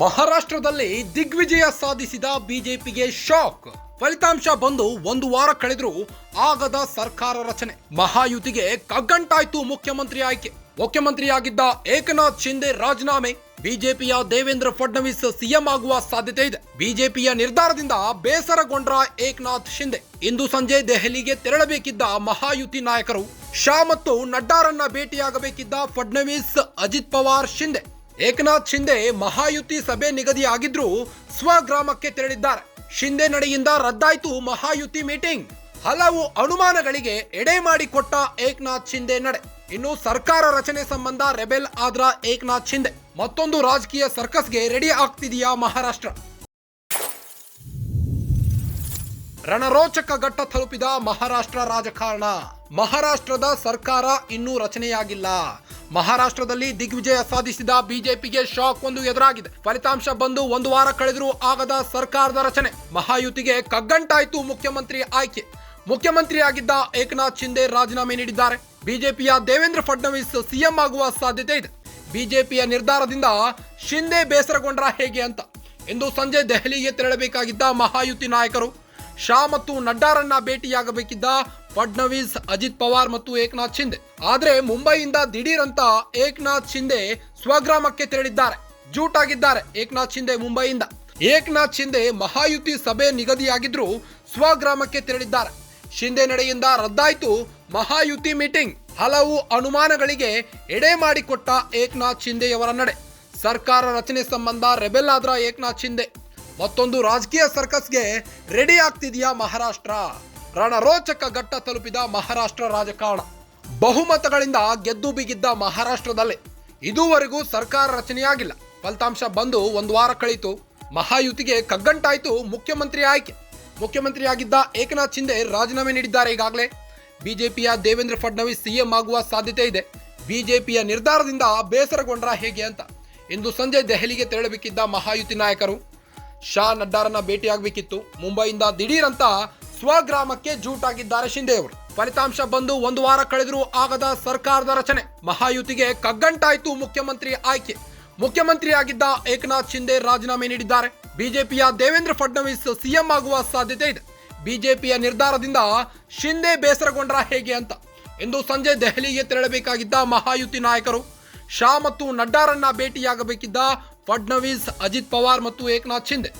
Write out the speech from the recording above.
ಮಹಾರಾಷ್ಟ್ರದಲ್ಲಿ ದಿಗ್ವಿಜಯ ಸಾಧಿಸಿದ ಬಿಜೆಪಿಗೆ ಶಾಕ್. ಫಲಿತಾಂಶ ಬಂದು ಒಂದು ವಾರ ಕಳೆದರೂ ಆಗದ ಸರ್ಕಾರ ರಚನೆ. ಮಹಾಯುತಿಗೆ ಕಗ್ಗಂಟಾಯ್ತು ಮುಖ್ಯಮಂತ್ರಿ ಆಯ್ಕೆ. ಮುಖ್ಯಮಂತ್ರಿಯಾಗಿದ್ದ ಏಕನಾಥ್ ಶಿಂದೆ ರಾಜೀನಾಮೆ. ಬಿಜೆಪಿಯ ದೇವೇಂದ್ರ ಫಡ್ನವೀಸ್ ಸಿಎಂ ಆಗುವ ಸಾಧ್ಯತೆ ಇದೆ. ಬಿಜೆಪಿಯ ನಿರ್ಧಾರದಿಂದ ಬೇಸರಗೊಂಡ್ರ ಏಕನಾಥ್ ಶಿಂದೆ. ಇಂದು ಸಂಜೆ ದೆಹಲಿಗೆ ತೆರಳಬೇಕಿದ್ದ ಮಹಾಯುತಿ ನಾಯಕರು. ಶಾ ಮತ್ತು ನಡ್ಡಾರನ್ನ ಭೇಟಿಯಾಗಬೇಕಿದ್ದ ಫಡ್ನವೀಸ್, ಅಜಿತ್ ಪವಾರ್, ಶಿಂದೆ. ಏಕನಾಥ್ ಶಿಂದೆ ಮಹಾಯುತಿ ಸಭೆ ನಿಗದಿಯಾಗಿದ್ರೂ ಸ್ವಗ್ರಾಮಕ್ಕೆ ತೆರಳಿದ್ದಾರೆ. ಶಿಂದೆ ನಡೆಯಿಂದ ರದ್ದಾಯ್ತು ಮಹಾಯುತಿ ಮೀಟಿಂಗ್. ಹಲವು ಅನುಮಾನಗಳಿಗೆ ಎಡೆ ಮಾಡಿಕೊಟ್ಟ ಏಕನಾಥ್ ಶಿಂದೆ ನಡೆ. ಇನ್ನು ಸರ್ಕಾರ ರಚನೆ ಸಂಬಂಧ ರೆಬೆಲ್ ಆದ್ರ ಏಕನಾಥ್ ಶಿಂದೆ. ಮತ್ತೊಂದು ರಾಜಕೀಯ ಸರ್ಕಸ್ಗೆ ರೆಡಿ ಆಗ್ತಿದೆಯಾ ಮಹಾರಾಷ್ಟ್ರ? ರಣರೋಚಕ ಘಟ್ಟ ತಲುಪಿದ ಮಹಾರಾಷ್ಟ್ರ ರಾಜಕಾರಣ. ಮಹಾರಾಷ್ಟ್ರದ ಸರ್ಕಾರ ಇನ್ನೂ ರಚನೆಯಾಗಿಲ್ಲ. ಮಹಾರಾಷ್ಟ್ರದಲ್ಲಿ ದಿಗ್ವಿಜಯ ಸಾಧಿಸಿದ ಬಿಜೆಪಿಗೆ ಶಾಕ್ ಒಂದು ಎದುರಾಗಿದೆ. ಫಲಿತಾಂಶ ಬಂದು ಒಂದು ವಾರ ಕಳೆದರೂ ಆಗದ ಸರ್ಕಾರದ ರಚನೆ. ಮಹಾಯುತಿಗೆ ಕಗ್ಗಂಟಾಯಿತು ಮುಖ್ಯಮಂತ್ರಿ ಆಯ್ಕೆ. ಮುಖ್ಯಮಂತ್ರಿಯಾಗಿದ್ದ ಏಕನಾಥ್ ಶಿಂದೆ ರಾಜೀನಾಮೆ ನೀಡಿದ್ದಾರೆ. ಬಿಜೆಪಿಯ ದೇವೇಂದ್ರ ಫಡ್ನವೀಸ್ ಸಿಎಂ ಆಗುವ ಸಾಧ್ಯತೆ ಇದೆ. ಬಿಜೆಪಿಯ ನಿರ್ಧಾರದಿಂದ ಶಿಂದೆ ಬೇಸರಗೊಂಡ್ರ ಹೇಗೆ ಅಂತ. ಇಂದು ಸಂಜೆ ದೆಹಲಿಗೆ ತೆರಳಬೇಕಾಗಿದ್ದ ಮಹಾಯುತಿ ನಾಯಕರು ಶಾ ಮತ್ತು ನಡ್ಡಾರನ್ನ ಭೇಟಿಯಾಗಬೇಕಿದ್ದ ಫಡ್ನವೀಸ್, ಅಜಿತ್ ಪವಾರ್ ಮತ್ತು ಏಕನಾಥ್ ಶಿಂದೆ. ಆದ್ರೆ ಮುಂಬೈಯಿಂದ ದಿಢೀರಂತ ಏಕನಾಥ್ ಶಿಂದೆ ಸ್ವಗ್ರಾಮಕ್ಕೆ ತೆರಳಿದ್ದಾರೆ. ಜೂಟ್ ಆಗಿದ್ದಾರೆ ಏಕನಾಥ್ ಶಿಂದೆ ಮುಂಬೈಯಿಂದ. ಏಕನಾಥ್ ಶಿಂದೆ ಮಹಾಯುತಿ ಸಭೆ ನಿಗದಿಯಾಗಿದ್ರು ಸ್ವಗ್ರಾಮಕ್ಕೆ ತೆರಳಿದ್ದಾರೆ. ಶಿಂದೆ ನಡೆಯಿಂದ ರದ್ದಾಯಿತು ಮಹಾಯುತಿ ಮೀಟಿಂಗ್. ಹಲವು ಅನುಮಾನಗಳಿಗೆ ಎಡೆ ಮಾಡಿಕೊಟ್ಟ ಏಕನಾಥ್ ಶಿಂದೆಯವರ ನಡೆ. ಸರ್ಕಾರ ರಚನೆ ಸಂಬಂಧ ರೆಬೆಲ್ ಆದ್ರ ಏಕನಾಥ್ ಶಿಂದೆ. ಮತ್ತೊಂದು ರಾಜಕೀಯ ಸರ್ಕಸ್ಗೆ ರೆಡಿ ಆಗ್ತಿದೆಯಾ ಮಹಾರಾಷ್ಟ್ರ? ರಣರೋಚಕ ಘಟ್ಟ ತಲುಪಿದ ಮಹಾರಾಷ್ಟ್ರ ರಾಜಕಾರಣ. ಬಹುಮತಗಳಿಂದ ಗೆದ್ದು ಬಿಗಿದ್ದ ಮಹಾರಾಷ್ಟ್ರದಲ್ಲಿ. ಇದುವರೆಗೂ ಸರ್ಕಾರ ರಚನೆಯಾಗಿಲ್ಲ. ಫಲಿತಾಂಶ ಬಂದು ಒಂದು ವಾರ ಕಳೀತು. ಮಹಾಯುತಿಗೆ ಕಗ್ಗಂಟಾಯಿತು ಮುಖ್ಯಮಂತ್ರಿ ಆಯ್ಕೆ. ಮುಖ್ಯಮಂತ್ರಿಯಾಗಿದ್ದ ಏಕನಾಥ್ ಶಿಂದೆ ರಾಜೀನಾಮೆ ನೀಡಿದ್ದಾರೆ ಈಗಾಗಲೇ. ಬಿಜೆಪಿಯ ದೇವೇಂದ್ರ ಫಡ್ನವೀಸ್ ಸಿಎಂ ಆಗುವ ಸಾಧ್ಯತೆ ಇದೆ. ಬಿಜೆಪಿಯ ನಿರ್ಧಾರದಿಂದ ಬೇಸರಗೊಂಡ್ರ ಹೇಗೆ ಅಂತ. ಇಂದು ಸಂಜೆ ದೆಹಲಿಗೆ ತೆರಳಬೇಕಿದ್ದ ಮಹಾಯುತಿ ನಾಯಕರು ಶಾ ನಡ್ಡಾರನ್ನ ಭೇಟಿಯಾಗಬೇಕಿತ್ತು. ಮುಂಬೈಯಿಂದ ದಿಢೀರಂತ ಸ್ವಗ್ರಾಮಕ್ಕೆ ಜೂಟಾಗಿದ್ದಾರೆ ಶಿಂದೆ ಅವರು ಫಲಿತಾಂಶ ಬಂದು ಒಂದು ವಾರ ಕಳೆದರೂ ಆಗದ ಸರ್ಕಾರದ ರಚನೆ. ಮಹಾಯುತಿಗೆ ಕಗ್ಗಂಟಾಯಿತು ಮುಖ್ಯಮಂತ್ರಿ ಆಯ್ಕೆ. ಮುಖ್ಯಮಂತ್ರಿಯಾಗಿದ್ದ ಏಕನಾಥ್ ಶಿಂದೆ ರಾಜೀನಾಮೆ ನೀಡಿದ್ದಾರೆ. ಬಿಜೆಪಿಯ ದೇವೇಂದ್ರ ಫಡ್ನವೀಸ್ ಸಿಎಂ ಆಗುವ ಸಾಧ್ಯತೆ ಇದೆ. ಬಿಜೆಪಿಯ ನಿರ್ಧಾರದಿಂದ ಶಿಂದೆ ಬೇಸರಗೊಂಡ್ರ ಹೇಗೆ ಅಂತ. ಇಂದು ಸಂಜೆ ದೆಹಲಿಗೆ ತೆರಳಬೇಕಾಗಿದ್ದ ಮಹಾಯುತಿ ನಾಯಕರು, ಶಾ ಮತ್ತು ನಡ್ಡಾರನ್ನ ಭೇಟಿಯಾಗಬೇಕಿದ್ದ ಫಡ್ನವೀಸ್ ಅಜಿತ್ ಪವಾರ್ ಮತ್ತು ಏಕನಾಥ್ ಶಿಂದೆ